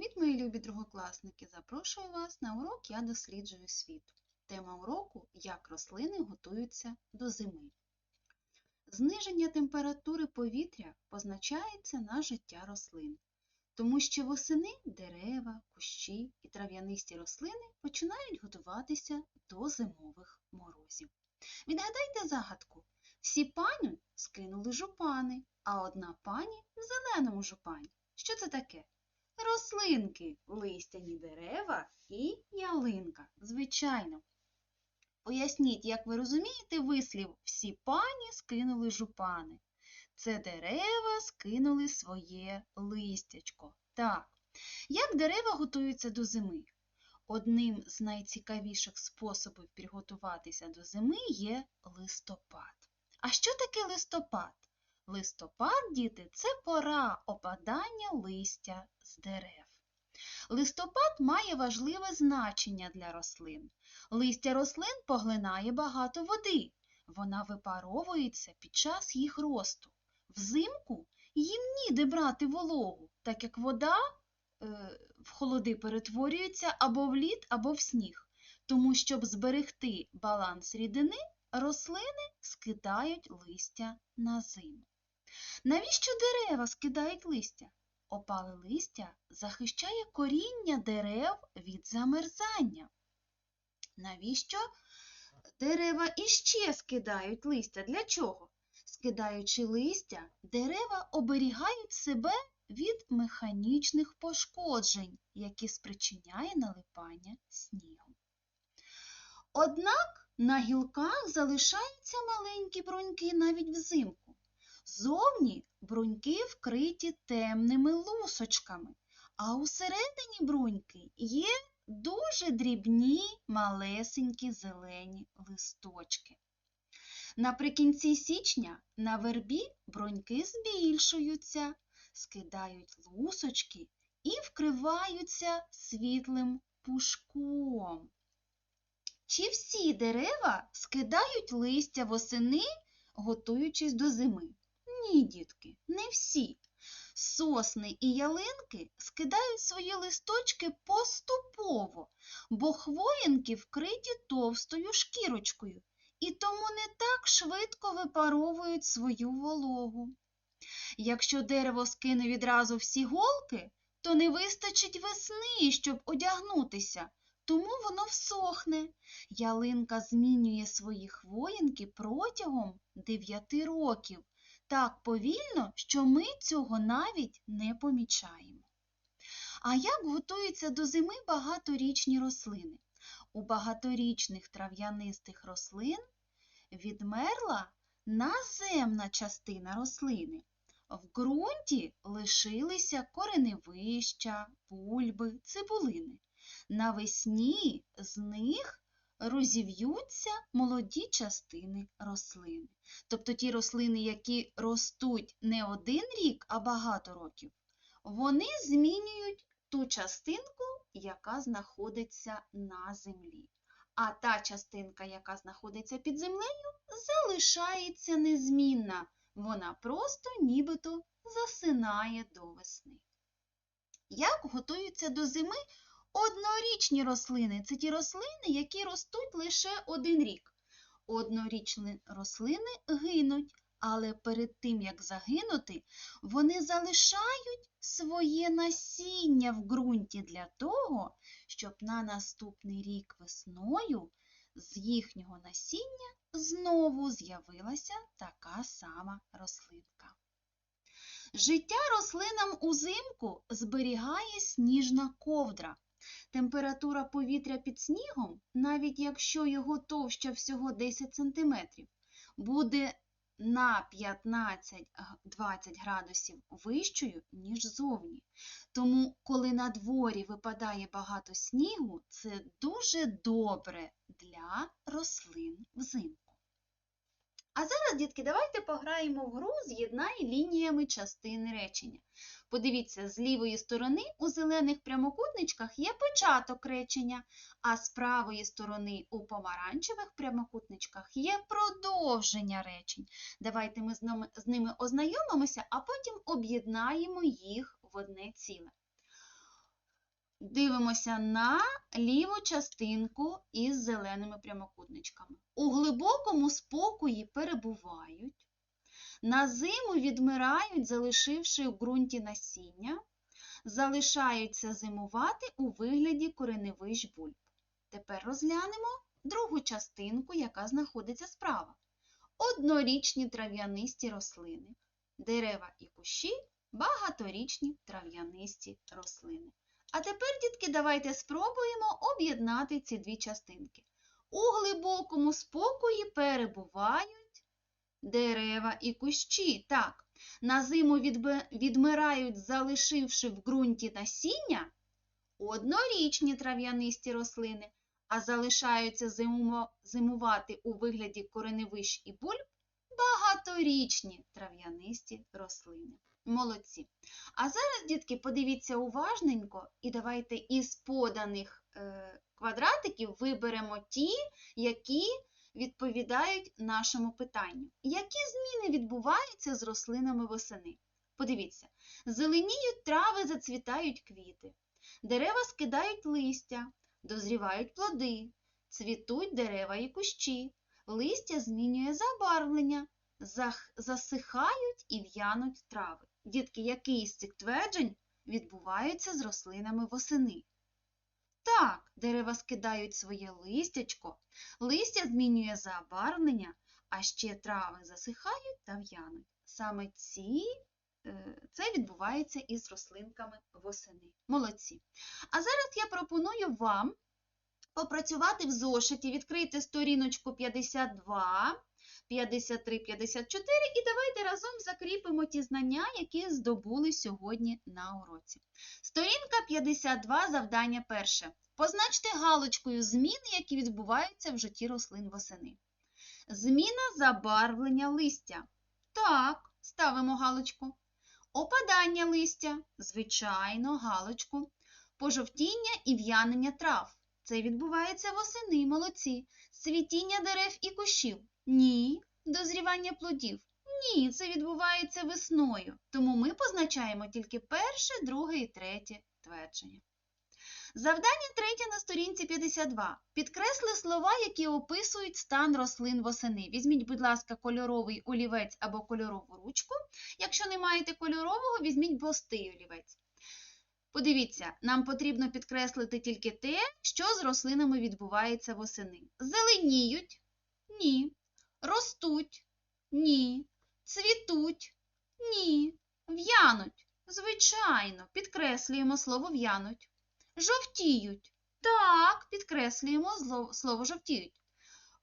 Привіт, мої любі другокласники! Запрошую вас на урок Я досліджую світ. Тема уроку Як рослини готуються до зими. Зниження температури повітря позначається на життя рослин, тому що восени дерева, кущі і трав'янисті рослини починають готуватися до зимових морозів. Відгадайте загадку. Всі пані скинули жупани, а одна пані в зеленому жупані. Що це таке? Рослинки, листяні дерева і ялинка. Звичайно. Поясніть, як ви розумієте вислів всі пані скинули жупани. Це дерева скинули своє листячко. Так. Як дерева готуються до зими? Одним з найцікавіших способів підготуватися до зими є листопад. А що таке листопад? Листопад, діти, це пора опадання листя з дерев. Листопад має важливе значення для рослин. Листя рослин поглинає багато води. Вона випаровується під час їх росту. Взимку їм ніде брати вологу, так як вода е, в холоди перетворюється або в лід, або в сніг. Тому, щоб зберегти баланс рідини, рослини скидають листя на зиму. Навіщо дерева скидають листя? Опале листя захищає коріння дерев від замерзання. Навіщо дерева іще скидають листя? Для чого? Скидаючи листя, дерева оберігають себе від механічних пошкоджень, які спричиняє налипання снігу. Однак на гілках залишаються маленькі бруньки навіть взимку. Зовні бруньки вкриті темними лусочками, а усередині бруньки є дуже дрібні малесенькі зелені листочки. Наприкінці січня на вербі бруньки збільшуються, скидають лусочки і вкриваються світлим пушком. Чи всі дерева скидають листя восени, готуючись до зими? Ні, дітки, не всі. Сосни і ялинки скидають свої листочки поступово, бо хвоїнки вкриті товстою шкірочкою і тому не так швидко випаровують свою вологу. Якщо дерево скине відразу всі голки, то не вистачить весни, щоб одягнутися, тому воно всохне. Ялинка змінює свої хвоїнки протягом 9 років так повільно, що ми цього навіть не помічаємо. А як готуються до зими багаторічні рослини? У багаторічних трав'янистих рослин відмерла наземна частина рослини. В ґрунті лишилися кореневища, бульби, цибулини. Навесні з них розів'ються молоді частини рослини. Тобто ті рослини, які ростуть не один рік, а багато років, вони змінюють ту частинку, яка знаходиться на землі. А та частинка, яка знаходиться під землею, залишається незмінна. Вона просто нібито засинає до весни. Як готуються до зими Однорічні рослини це ті рослини, які ростуть лише один рік. Однорічні рослини гинуть, але перед тим, як загинути, вони залишають своє насіння в ґрунті для того, щоб на наступний рік весною з їхнього насіння знову з'явилася така сама рослинка. Життя рослинам узимку зберігає сніжна ковдра. Температура повітря під снігом, навіть якщо його товща всього 10 см, буде на 15-20 градусів вищою, ніж зовні. Тому, коли на дворі випадає багато снігу, це дуже добре для рослин взимку. А зараз, дітки, давайте пограємо в гру з'єднай лініями частини речення. Подивіться, з лівої сторони у зелених прямокутничках є початок речення, а з правої сторони у помаранчевих прямокутничках є продовження речень. Давайте ми з ними ознайомимося, а потім об'єднаємо їх в одне ціле. Дивимося на ліву частинку із зеленими прямокутничками. У глибокому спокої перебувають, на зиму відмирають, залишивши у ґрунті насіння, залишаються зимувати у вигляді кореневищ бульб. Тепер розглянемо другу частинку, яка знаходиться справа. Однорічні трав'янисті рослини, дерева і кущі багаторічні трав'янисті рослини. А тепер, дітки, давайте спробуємо об'єднати ці дві частинки. У глибокому спокої перебувають дерева і кущі. Так, на зиму відмирають, залишивши в ґрунті насіння однорічні трав'янисті рослини, а залишаються зимувати у вигляді кореневищ і бульб багаторічні трав'янисті рослини. Молодці. А зараз, дітки, подивіться уважненько і давайте із поданих е, квадратиків виберемо ті, які відповідають нашому питанню. Які зміни відбуваються з рослинами восени? Подивіться, зеленіють трави, зацвітають квіти, дерева скидають листя, дозрівають плоди, цвітуть дерева і кущі, листя змінює забарвлення, засихають і в'януть трави. Дітки, який з цих тверджень відбувається з рослинами восени? Так, дерева скидають своє листячко, листя змінює забарвлення, а ще трави засихають та в'януть. Саме ці, е, це відбувається із рослинками восени. Молодці. А зараз я пропоную вам попрацювати в зошиті, відкрийте сторіночку 52, 53, 54 і давайте разом закріпимо ті знання, які здобули сьогодні на уроці. Сторінка 52, завдання перше. Позначте галочкою зміни, які відбуваються в житті рослин восени. Зміна забарвлення листя. Так, ставимо галочку. Опадання листя. Звичайно, галочку. Пожовтіння і в'янення трав. Це відбувається восени, молодці. Цвітіння дерев і кущів. Ні. Дозрівання плодів. Ні, це відбувається весною. Тому ми позначаємо тільки перше, друге і третє твердження. Завдання третє на сторінці 52. Підкресли слова, які описують стан рослин восени. Візьміть, будь ласка, кольоровий олівець або кольорову ручку. Якщо не маєте кольорового, візьміть простий олівець. Подивіться, нам потрібно підкреслити тільки те, що з рослинами відбувається восени. Зеленіють? Ні. Ростуть? Ні. Цвітуть? Ні. В'януть? Звичайно, підкреслюємо слово в'януть. Жовтіють? Так, підкреслюємо слово жовтіють.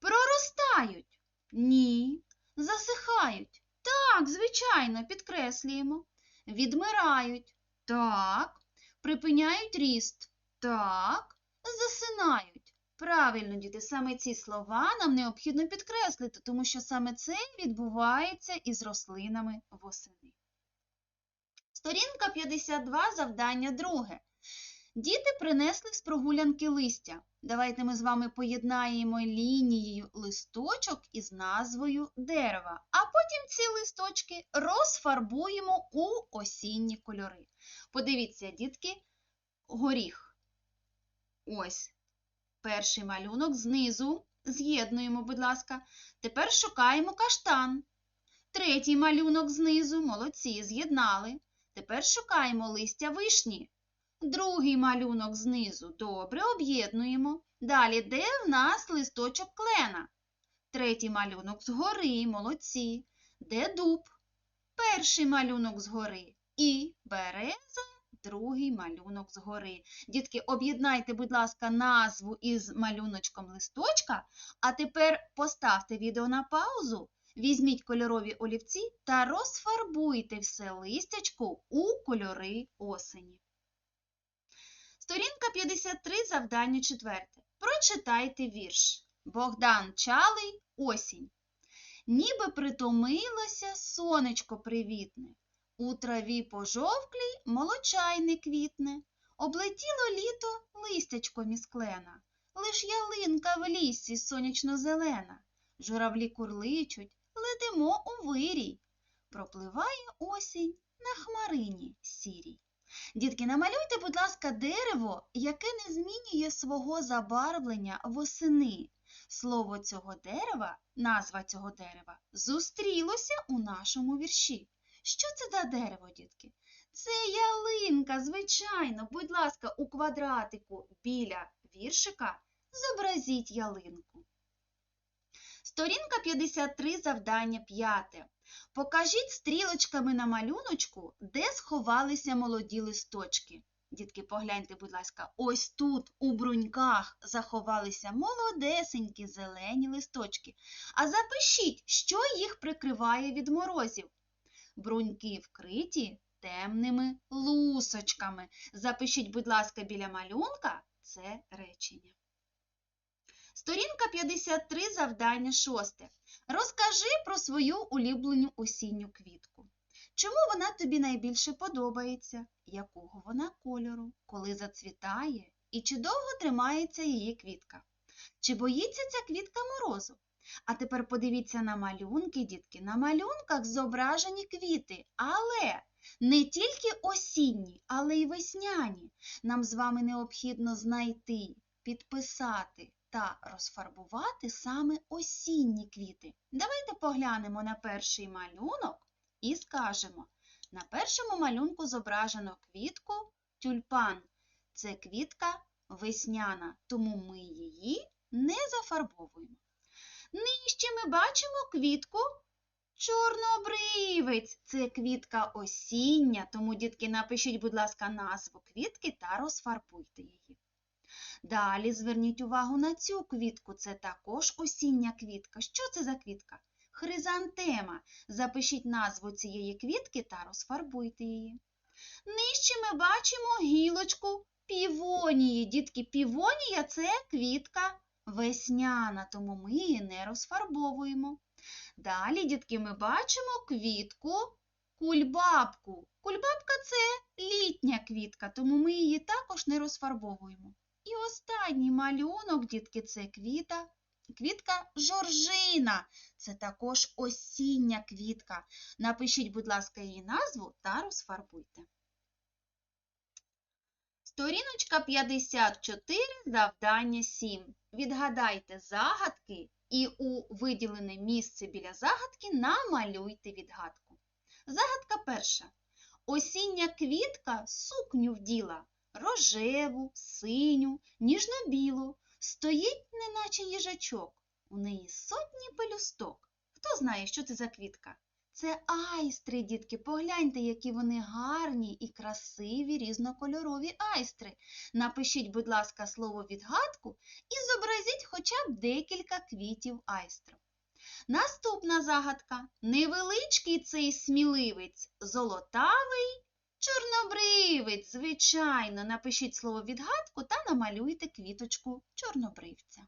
Проростають? Ні. Засихають? Так, звичайно, підкреслюємо. Відмирають? Так. Припиняють ріст? Так. Засинають? Правильно, діти, саме ці слова нам необхідно підкреслити, тому що саме це відбувається із рослинами восени. Сторінка 52, завдання друге. Діти принесли з прогулянки листя. Давайте ми з вами поєднаємо лінією листочок із назвою дерева, а потім ці листочки розфарбуємо у осінні кольори. Подивіться, дітки, горіх. Ось перший малюнок знизу. З'єднуємо, будь ласка. Тепер шукаємо каштан. Третій малюнок знизу. Молодці, з'єднали. Тепер шукаємо листя вишні. Другий малюнок знизу. Добре, об'єднуємо. Далі, де в нас листочок клена? Третій малюнок згори, молодці. Де дуб? Перший малюнок згори. І береза, другий малюнок згори. Дітки, об'єднайте, будь ласка, назву із малюночком листочка, а тепер поставте відео на паузу, візьміть кольорові олівці та розфарбуйте все листячко у кольори осені. Сторінка 53, завдання 4. Прочитайте вірш. Богдан Чалий осінь. Ніби притомилося сонечко привітне. У траві пожовклій молочайне квітне. Облетіло літо листячко місклена. Лиш ялинка в лісі сонячно-зелена. Журавлі курличуть, летимо у вирій. Пропливає осінь на хмарині сірій. Дітки, намалюйте, будь ласка, дерево, яке не змінює свого забарвлення восени. Слово цього дерева, назва цього дерева, зустрілося у нашому вірші. Що це за дерево, дітки? Це ялинка, звичайно. Будь ласка, у квадратику біля віршика зобразіть ялинку. Сторінка 53, завдання 5. Покажіть стрілочками на малюночку, де сховалися молоді листочки. Дітки, погляньте, будь ласка, ось тут, у бруньках, заховалися молодесенькі зелені листочки. А запишіть, що їх прикриває від морозів. Бруньки вкриті темними лусочками. Запишіть, будь ласка, біля малюнка це речення. Сторінка 53, завдання 6. Розкажи про свою улюблену осінню квітку. Чому вона тобі найбільше подобається? Якого вона кольору? Коли зацвітає? І чи довго тримається її квітка? Чи боїться ця квітка морозу? А тепер подивіться на малюнки, дітки. На малюнках зображені квіти, але не тільки осінні, але й весняні. Нам з вами необхідно знайти, підписати та розфарбувати саме осінні квіти. Давайте поглянемо на перший малюнок і скажемо. На першому малюнку зображено квітку тюльпан. Це квітка весняна, тому ми її не зафарбовуємо. Бачимо квітку чорнобривець. Це квітка осіння, тому, дітки, напишіть, будь ласка, назву квітки та розфарбуйте її. Далі зверніть увагу на цю квітку. Це також осіння квітка. Що це за квітка? Хризантема. Запишіть назву цієї квітки та розфарбуйте її. Нижче ми бачимо гілочку півонії. Дітки, півонія це квітка весняна, тому ми її не розфарбовуємо. Далі, дітки, ми бачимо квітку кульбабку. Кульбабка це літня квітка, тому ми її також не розфарбовуємо. І останній малюнок, дітки, це квіта. Квітка жоржина. Це також осіння квітка. Напишіть, будь ласка, її назву та розфарбуйте. Сторіночка 54, завдання 7. Відгадайте загадки і у виділене місце біля загадки намалюйте відгадку. Загадка перша. Осіння квітка сукню вділа рожеву, синю, ніжно-білу, стоїть, неначе їжачок. У неї сотні пелюсток. Хто знає, що це за квітка? Це айстри, дітки. Погляньте, які вони гарні і красиві різнокольорові айстри. Напишіть, будь ласка, слово відгадку і зобразіть хоча б декілька квітів айстру. Наступна загадка. Невеличкий цей сміливець, золотавий чорнобривець. Звичайно, напишіть слово відгадку та намалюйте квіточку чорнобривця.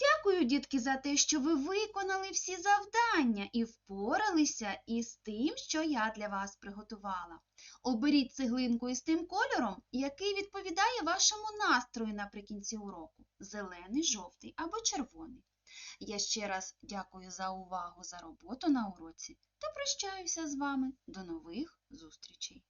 Дякую, дітки, за те, що ви виконали всі завдання і впоралися із тим, що я для вас приготувала. Оберіть цеглинку із тим кольором, який відповідає вашому настрою наприкінці уроку зелений, жовтий або червоний. Я ще раз дякую за увагу за роботу на уроці та прощаюся з вами. До нових зустрічей!